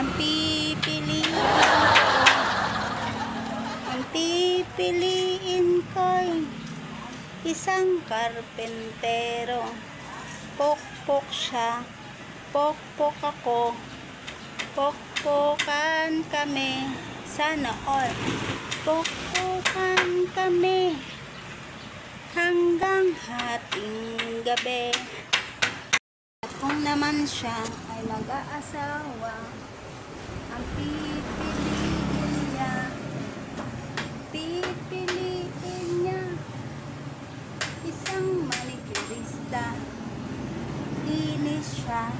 Ang pipiliin ko. Ang pipiliin ko'y isang karpentero. Pokpok siya. Pokpok ako. Pokpokan kami. Sana all. Pokpokan kami. Hanggang hating gabi. At kung naman siya ay mag-aasawa, ang pipiliin niya, pipiliin niya, isang manikirista, inis siya,